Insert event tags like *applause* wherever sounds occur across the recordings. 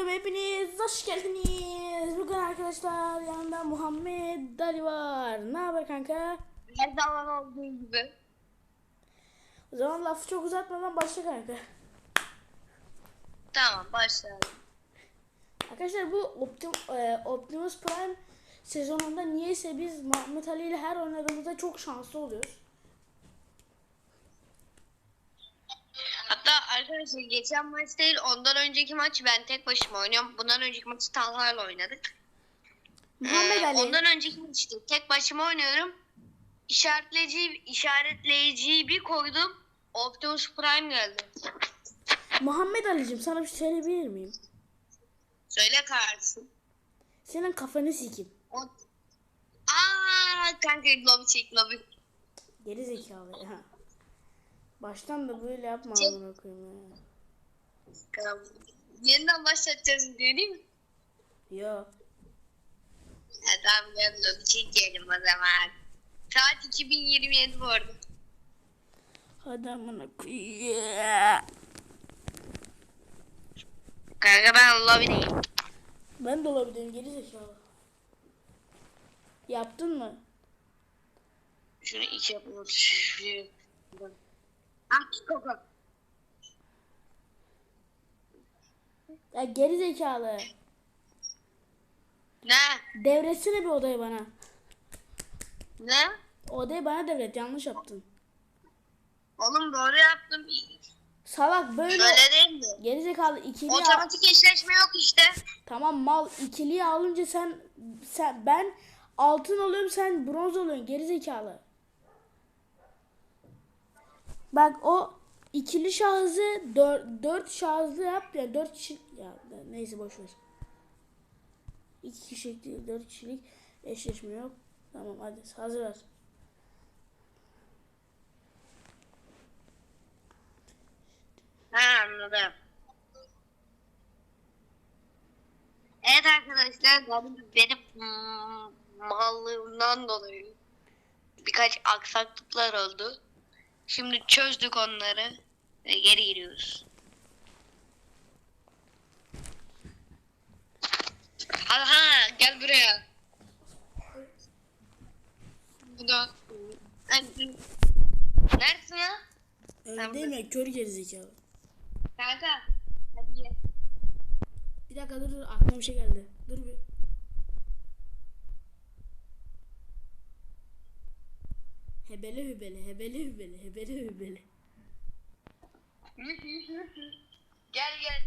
videoma hepiniz hoş geldiniz. Bugün arkadaşlar yanında Muhammed Dali var. Ne haber kanka? Her zaman olduğu gibi. O zaman lafı çok uzatmadan başla kanka. Tamam başlayalım. Arkadaşlar bu Optim, e, Optimus Prime sezonunda niyeyse biz Muhammed Ali ile her oynadığımızda çok şanslı oluyoruz. Hatta arkadaşlar geçen maç değil ondan önceki maç ben tek başıma oynuyorum. Bundan önceki maçı Talha'yla oynadık. Muhammed Ee, Ali. Ondan önceki maçta tek başıma oynuyorum. İşaretleyici, işaretleyiciyi bir koydum. Optimus Prime geldi. Muhammed Ali'cim sana bir şey söyleyebilir miyim? Söyle kardeşim. Senin kafanı sikeyim. O... Aa kanka lobi çek lobi. Geri zekalı ya. Baştan da böyle yapma Çek. amına koyayım ya. Tamam. Yeniden başlatacağız diyor değil mi? Yo. Ha, tamam gel lobi çekelim o zaman. Saat 2027 bu arada. Hadi amına koyayım. Kanka ben lobideyim. Ben de olabilirim geri zekalı. Yaptın mı? Şunu iki yapalım. Ah koko. Ya geri zekalı. Ne? Devretsene bir odayı bana. Ne? Odayı bana devret yanlış yaptın. Oğlum doğru yaptım. Salak böyle Böyle değil mi? geri zekalı ikili al. Otomatik eşleşme yok işte. Tamam mal ikiliyi alınca sen sen ben altın oluyorum sen bronz oluyorsun geri zekalı. Bak o ikili şahsı dört, dört şahsı yap ya dört kişi ya neyse boş ver. İki kişilik değil dört kişilik eşleşme yok. Tamam hadi hazır ver. Ha anladım. Evet arkadaşlar benim, benim hmm, mallığımdan dolayı birkaç aksaklıklar oldu. Şimdi çözdük onları ve geri giriyoruz. Aha gel buraya. Bu da Neredesin ya? Öndeyim ya kör geri zekalı. Kanka. Hadi gel. Bir dakika dur dur aklıma bir şey geldi. Dur bir. Hebele hübele, hebele hübele, hebele hübele. gel gel.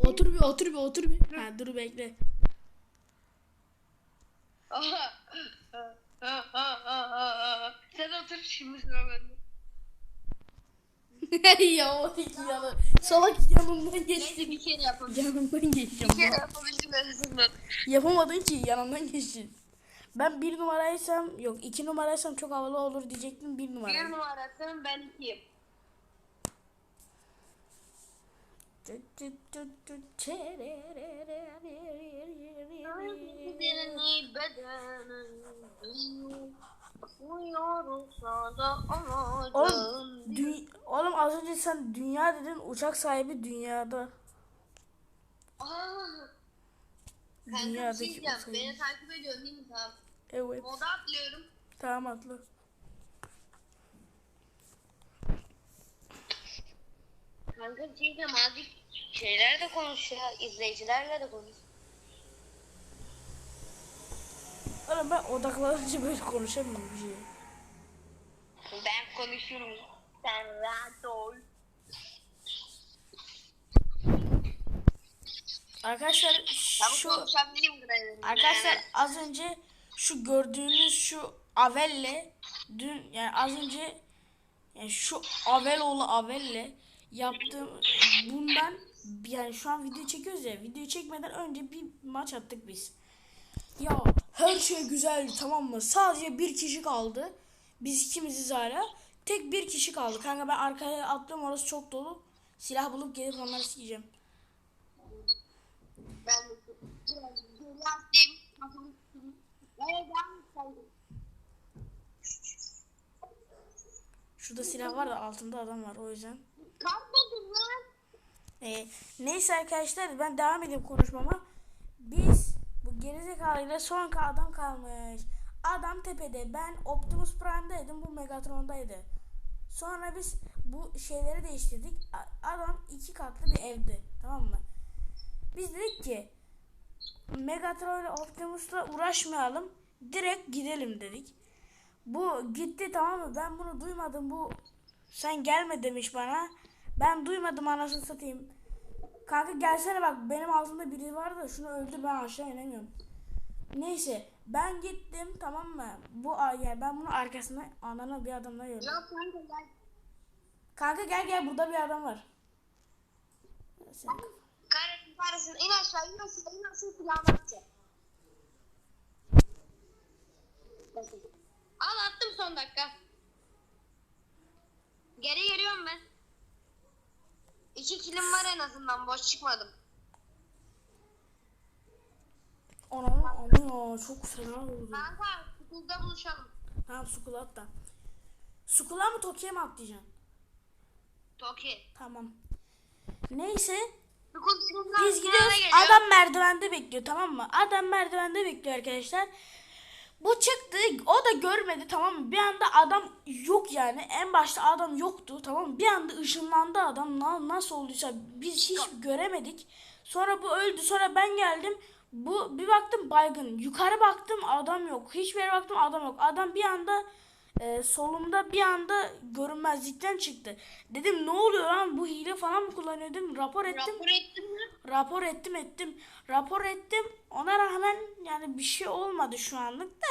Otur bir, otur bir, otur bir. Ha dur bekle. Sen otur şimdi sıra bende. *laughs* ya o yanı. Salak yanımdan geçti. Bir kere yapabildim. Yanımdan geçeceğim. Bir kere yapabildim en azından. Yapamadın ki yanımdan geçtin. Ben bir numaraysam yok iki numaraysam çok havalı olur diyecektim bir Bir numara. numarasın ben ikiyim. Oğlum, dü- oğlum az önce sen dünya dedin uçak sahibi dünyada. Aa, Kanka bir şey diyeceğim. Beni takip ediyorsun değil mi? Tamam. Evet. Moda atlıyorum. Tamam atla. Kanka bir şey diyeceğim. Azıcık şeyler de konuş ya. izleyicilerle de konuş. Oğlum ben odaklanınca böyle konuşamıyorum bir şey. Ben konuşurum. Sen rahat ol. Arkadaşlar Çabuk şu arkadaşlar az önce şu gördüğünüz şu Avel'le dün yani az önce yani şu Aveloğlu Avel'le yaptığım bundan yani şu an video çekiyoruz ya video çekmeden önce bir maç attık biz. Ya her şey güzel tamam mı? Sadece bir kişi kaldı. Biz ikimiziz hala. Tek bir kişi kaldı. Kanka ben arkaya attım orası çok dolu. Silah bulup gelip onları sikeceğim. Ben biraz yaptım. Evet ben Şurada silah var da altında adam var o yüzden. Kalkmadın lan. Ee, neyse arkadaşlar ben devam edeyim konuşmama. Biz bu gerizekalıyla son adam kalmış. Adam tepede. Ben Optimus Prime'daydım. Bu Megatron'daydı. Sonra biz bu şeyleri değiştirdik. Adam iki katlı bir evdi. Tamam mı? Biz dedik ki Megatron ile Optimus'la uğraşmayalım. Direkt gidelim dedik. Bu gitti tamam mı? Ben bunu duymadım. Bu sen gelme demiş bana. Ben duymadım anasını satayım. Kanka gelsene bak benim altımda biri var da şunu öldür ben aşağı inemiyorum. Neyse ben gittim tamam mı? Bu yani ben bunun arkasına anana bir adamla gördüm. Yok kanka gel. Kanka gel gel burada bir adam var. Sen- Kahretsin in aşağı in aşağı in aşağı silahını atacağım. Al attım son dakika. Geri geliyorum ben. İki kilim var en azından boş çıkmadım. Anam ya çok fena oldu. Kanka okulda buluşalım. Tamam Sukula atla. Sukula mı Tokyo'ya mı atlayacaksın? Toki. Tamam. Neyse biz gidiyoruz. Adam merdivende bekliyor tamam mı? Adam merdivende bekliyor arkadaşlar. Bu çıktı o da görmedi tamam mı? Bir anda adam yok yani. En başta adam yoktu tamam mı? Bir anda ışınlandı adam. Na- nasıl olduysa biz hiç göremedik. Sonra bu öldü. Sonra ben geldim. Bu bir baktım baygın. Yukarı baktım adam yok. Hiçbir yere baktım adam yok. Adam bir anda e, solumda bir anda görünmezlikten çıktı. Dedim ne oluyor lan bu hile falan mı kullanıyor dedim. Rapor ettim. Rapor ettin mi? Rapor ettim ettim. Rapor ettim. Ona rağmen yani bir şey olmadı şu anlık da.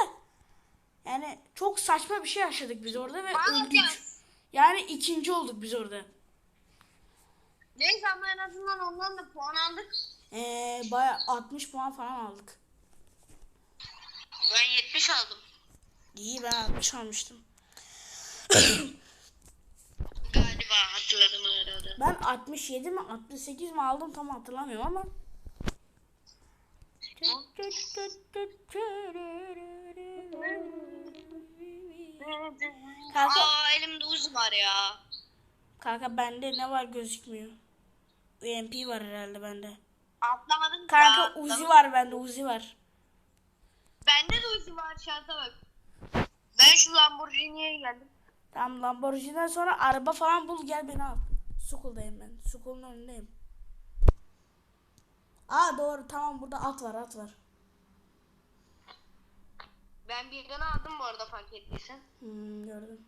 Yani çok saçma bir şey yaşadık biz orada ve öldük. Yani ikinci olduk biz orada. Neyse ama en azından ondan da puan aldık. Ee, baya 60 puan falan aldık. Ben 70 aldım. İyi ben 60 almıştım. Galiba hatırladım herhalde. Ben 67 mi 68 mi aldım tam hatırlamıyorum ama. Kanka, Aa elimde uz var ya. kanka bende ne var gözükmüyor. UMP var herhalde bende. Atlamadım Kanka ya. Uzi var bende Uzi var. Bende de uzi var şansa bak. Ben şu Lamborghini'ye geldim. Tamam Lamborghini'den sonra araba falan bul gel beni al. Sukul'dayım ben. Sukul'un önündeyim. Aa doğru tamam burada at var at var. Ben birini aldım bu arada fark ettiysen. Hmm, gördüm.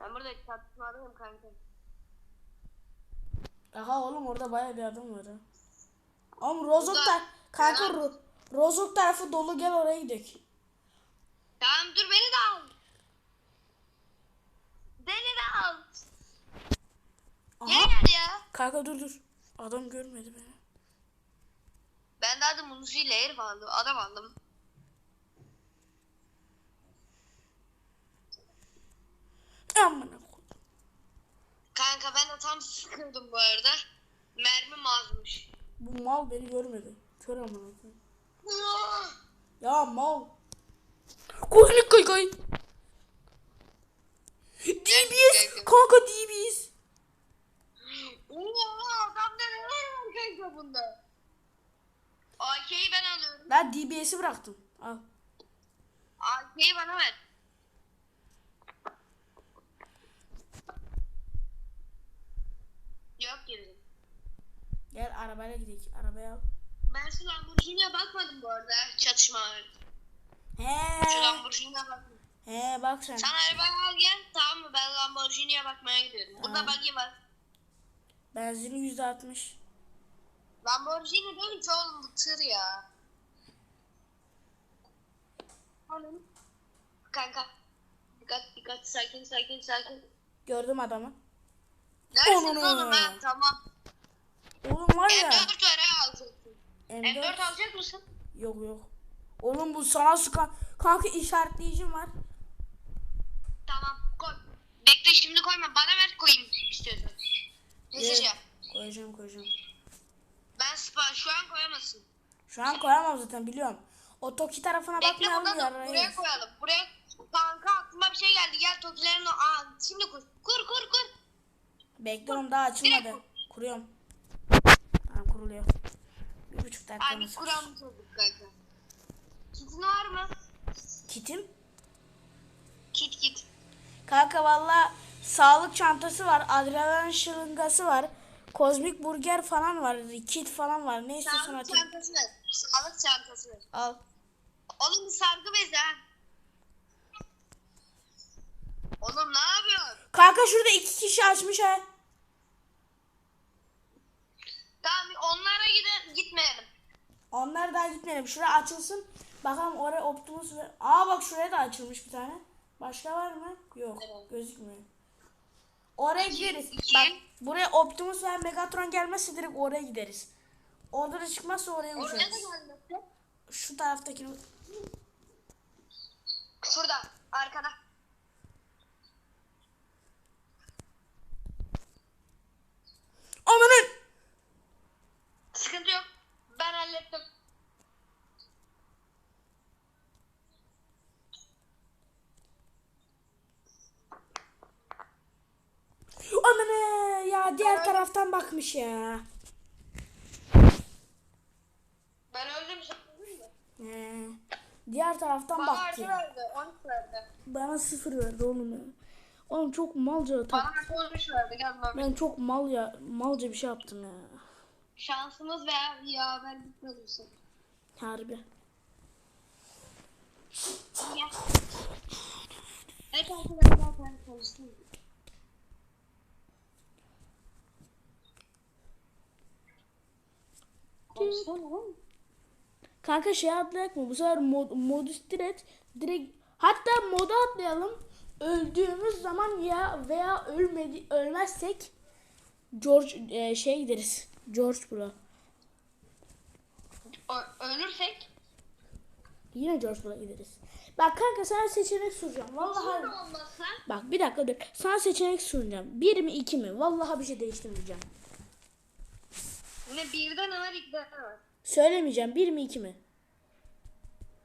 Ben burada çatışmadayım kanka. Aha oğlum orada baya bir adam var ha. Oğlum Rozok tar kanka Rozok tarafı dolu gel oraya gidelim. Tamam dur beni de al. Beni de al. Aha gel ya. kanka dur dur. Adam görmedi beni. Ben de adım Uzi ile herif aldım. Adam aldım. Koydum. Kanka ben de tam sıkıldım bu arada. Mermim azmış. Bu mal beni görmedi. Kör amına koyayım. Ya mal. Koyun koy koy. DBS kanka DBS. Oo adamda neler var kanka bunda? AK'yi ben alıyorum. Ben DBS'i bıraktım. Al. AK'yi bana ver. Yok geri. Gel arabayla gidelim. Arabaya al. Ben şu Lamborghini'ye bakmadım bu arada. Çatışma var. Şu He. Lamborghini'ye bakmadım. He bak sen. Sen arabayı al gel. Tamam mı? Ben Lamborghini'ye bakmaya gidiyorum. Burada Tamam. buggy var. Benzini yüzde altmış. Lamborghini değil ki oğlum bu tır ya. Oğlum. Kanka. Dikkat dikkat sakin sakin sakin. Gördüm adamı. Neresin oğlum ha? Tamam. Oğlum var ya. M4 var ha alacaksın. M4 M4. alacak mısın? Yok yok. Oğlum bu sana sıkan. Kanka işaretleyicim var. Tamam koy. Bekle şimdi koyma bana ver koyayım istiyorsan. Mesaj Ye. yap. Koyacağım koyacağım. Ben spa şu an koyamazsın. Şu an koyamam zaten biliyorum. O Toki tarafına Bekle bakmayalım burada. Buraya koyalım. Buraya kanka aklıma bir şey geldi. Gel Tokilerin o. Aa, şimdi kur. Kur kur kur. Bekliyorum daha açılmadı. Kuruyorum. Tamam kuruluyor. Bir buçuk Abi dakikamız var. Kur'an olduk kanka. Kitin var mı? Kitim? Kit kit. Kanka valla sağlık çantası var. Adrenalin şırıngası var. Kozmik burger falan var. Kit falan var. Ne istiyorsan Sağlık atayım. çantası. Sağlık çantası. Al. Oğlum bu sargı bezi ha. Oğlum ne yapıyorsun? Kanka şurada iki kişi açmış ha. Tamam onlara gide gitmeyelim. Onlar daha gitmeyelim. Şuraya açılsın. Bakalım oraya Optimus ve... Aa bak şuraya da açılmış bir tane. Başka var mı? Yok. Evet. Gözükmüyor. Oraya gideriz. Bak buraya Optimus ve Megatron gelmezse direkt oraya gideriz. Orada da çıkmazsa oraya Oraya da uçarız. gelmesi. Şu taraftakini... Şurada arkada. Amanın! Sıkıntı yok. Ben hallettim. Diğer taraftan bakmış ya. Ben öldüm. He. Diğer taraftan Bana baktı. artı verdi. 13 verdi. Bana sıfır verdi oğlum ya. Oğlum çok malca tak. Bana artı 13 verdi. Gel bak. Ben çok mal ya malca bir şey yaptım ya. Şansımız veya yaverlik olursa. Harbi. Gel. Arkadaşlar ben konuştum. Kanka şey atlayak mı? Bu sefer mod, modus direkt direkt hatta moda atlayalım. Öldüğümüz zaman ya veya ölmedi ölmezsek George e, şey gideriz. George Pro. Ö- ölürsek Yine George Pro'ya gideriz. Bak kanka sana seçenek soracağım. Vallahi olmazsa bak bir dakika dur. Sana seçenek soracağım. Bir mi iki mi? Vallahi bir şey değiştirmeyeceğim. Ne birden var ikiden var. Söylemeyeceğim. Bir mi iki mi?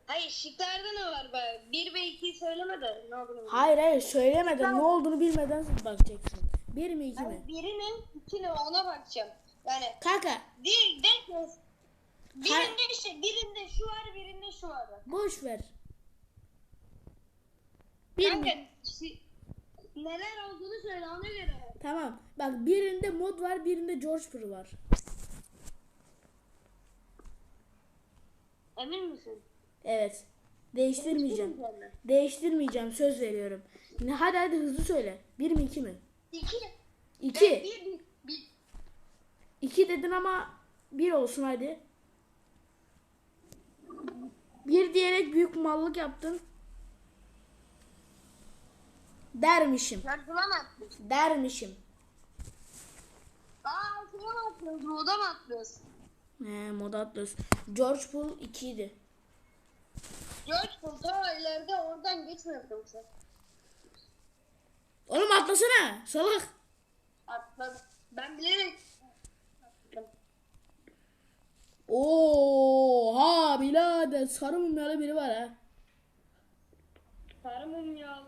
Hayır şıklarda ne var be? 1 ve 2'yi söyleme de ne olduğunu. Hayır hayır söylemeden ne olduğunu bilmeden bakacaksın. Bir mi iki mi? Birinin ikine ona bakacağım. Yani Kanka bir de birinde işte birinde şu var birinde şu var. boş ver. Bir Kanka mi? şi- neler olduğunu söyle ona göre. Tamam. Bak birinde mod var, birinde George Pro var. Emin misin? Evet. Değiştirmeyeceğim. Değiştirmeyeceğim. Söz veriyorum. Ne- Hadi hadi hızlı söyle. Bir mi iki mi? İki. İki. Bir, bir, bir. İki dedin ama bir olsun hadi. Bir diyerek büyük mallık yaptın. Dermişim. Yargılamazsın. Dermişim. Aa mı atlıyorsun? Roda mı atlıyorsun? He, moda atlıyoruz. George Pool 2 idi. George Bull'da ileride oradan geçmiyordum sen. Oğlum atlasana. Salak. Atladım. Ben bilerek. Oha birader sarı mumyalı biri var ha. Sarımım ya.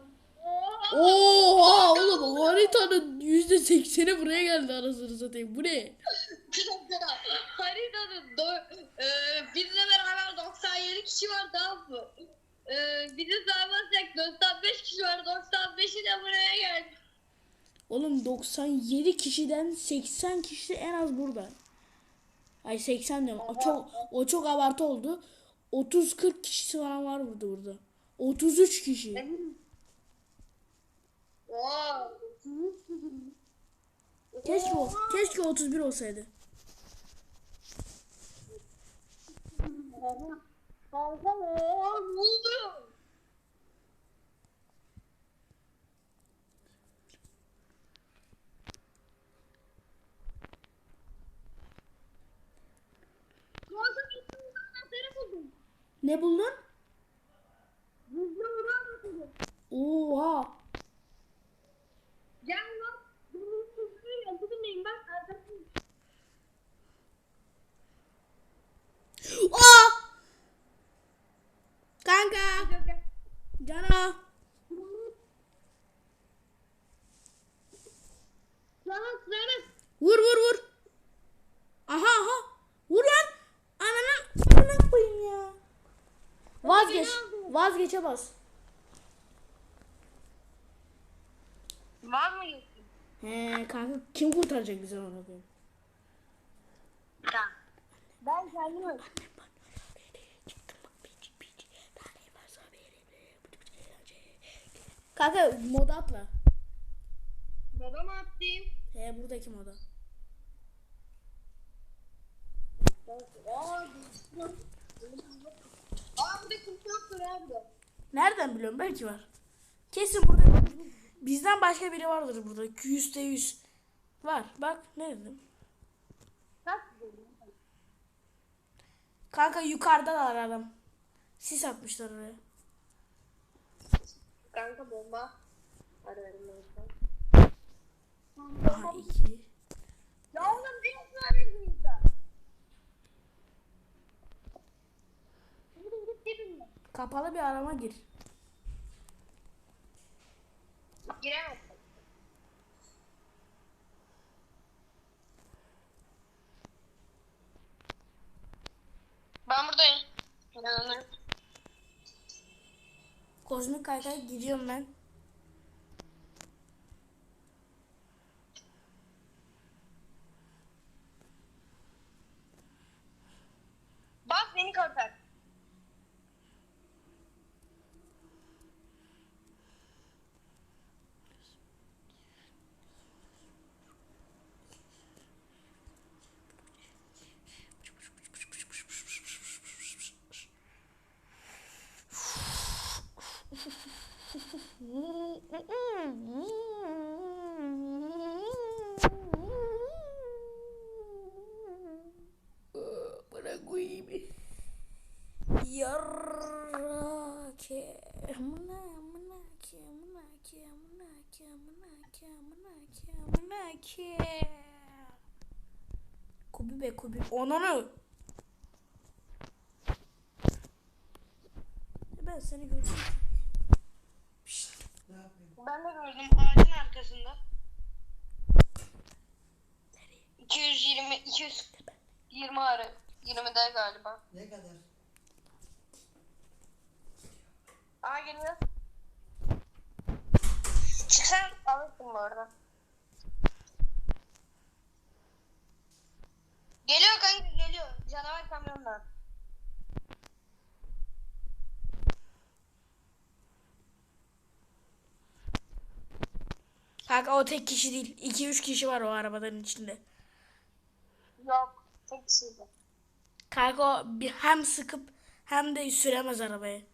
Oha! Oğlum haritanın yüzde sekseni buraya geldi anasını satayım. Bu ne? *laughs* Haritanın do e, bizle beraber 97 kişi var tamam mı? E, bizi saymazsak 95 kişi var 95'i de buraya geldi. Oğlum 97 kişiden 80 kişi en az burada. Ay 80 diyorum. O çok o çok abartı oldu. 30 40 kişisi falan var burada burada. 33 kişi. Keşke keşke 31 olsaydı. Ne buldun? Hızlı vuran atıldı. Oha. Gel lan. Bunun hızlı yapıdı mıyım ben? Arkasını. Aa! Kanka. Gel gel. Cana. Lan Vazgeç. Vazgeçe bas. Var mı geçsin? He kanka kim kurtaracak bizi onu koyayım? Tamam. Ben kendim Kanka moda atla. Babama attım. He buradaki moda. Aa, Aa burada kimse yoktur abi. Nereden biliyorum belki var. Kesin burada bizden başka biri vardır burada. Yüzde yüz. Var bak ne dedim. Kanka yukarıda da var adam. Sis atmışlar oraya. Kanka bomba. Arıyorum ben. Aha iki. Ya oğlum bir Kapalı bir arama gir. Giremezsin. Ben buradayım. Kozmik kaykay gidiyorum ben. Kubi kubi. Onunu. Ben seni gördüm. Ben de gördüm ağacın arkasında. 220 220 arı. 20'de galiba. Ne kadar? Aa geliyor. Çıksan alırsın bu arada. Geliyor kanka geliyor. Canavar kamyonla. Kanka o tek kişi değil. 2-3 kişi var o arabaların içinde. Yok. Tek kişiydi. Kanka o bir hem sıkıp hem de süremez arabayı.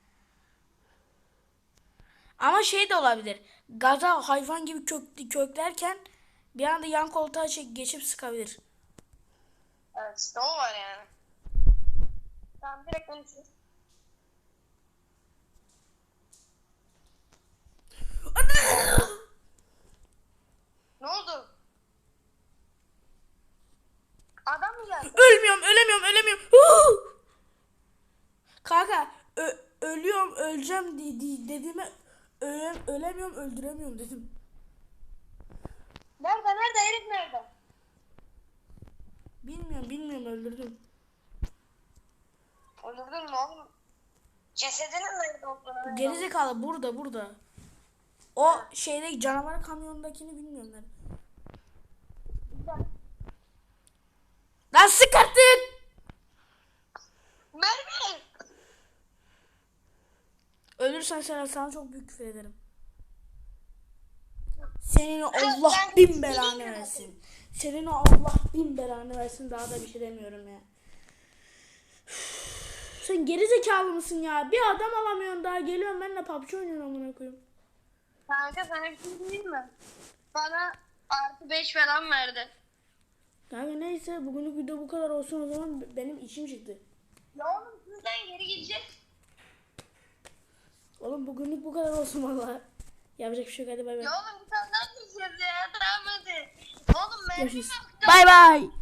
Ama şey de olabilir. Gaza hayvan gibi kök, köklerken bir anda yan koltuğa çek, geçip sıkabilir. Evet işte o var yani. Tamam direkt konuşuruz. Ne oldu? Adam mı geldi? Ölmüyorum, ölemiyorum, ölemiyorum. Huu! Kanka ölüyorum, öleceğim di- di- dediğime öle- ölemiyorum, öldüremiyorum dedim. Nerede nerede herif nerede? Bilmiyorum, bilmiyorum öldürdüm. Öldürdün mü oğlum? Cesedinin nerede olduğunu Gerizekalı burada, burada. O şeyde canavar kamyonundakini bilmiyorum nerede. Lan sık artık! Mermi! Ölürsen sana, sana çok büyük küfür ederim. Senin Allah ben bin belanı versin. Senin o Allah bin belanı versin daha da bir şey demiyorum ya. Sen geri zekalı mısın ya? Bir adam alamıyorsun daha geliyorum benimle PUBG oynuyorsun amına koyayım. Kanka sana bir şey diyeyim mi? Bana artı 5 falan verdi. Kanka neyse bugünlük video bu kadar olsun o zaman benim işim çıktı. Ya oğlum sizden geri gideceğiz. Oğlum bugünlük bu kadar olsun valla. Yapacak bir şey yok hadi bay bay. Ya oğlum bir tane daha ya. Tamam hadi. Oğlum Görüşürüz. Bay bay.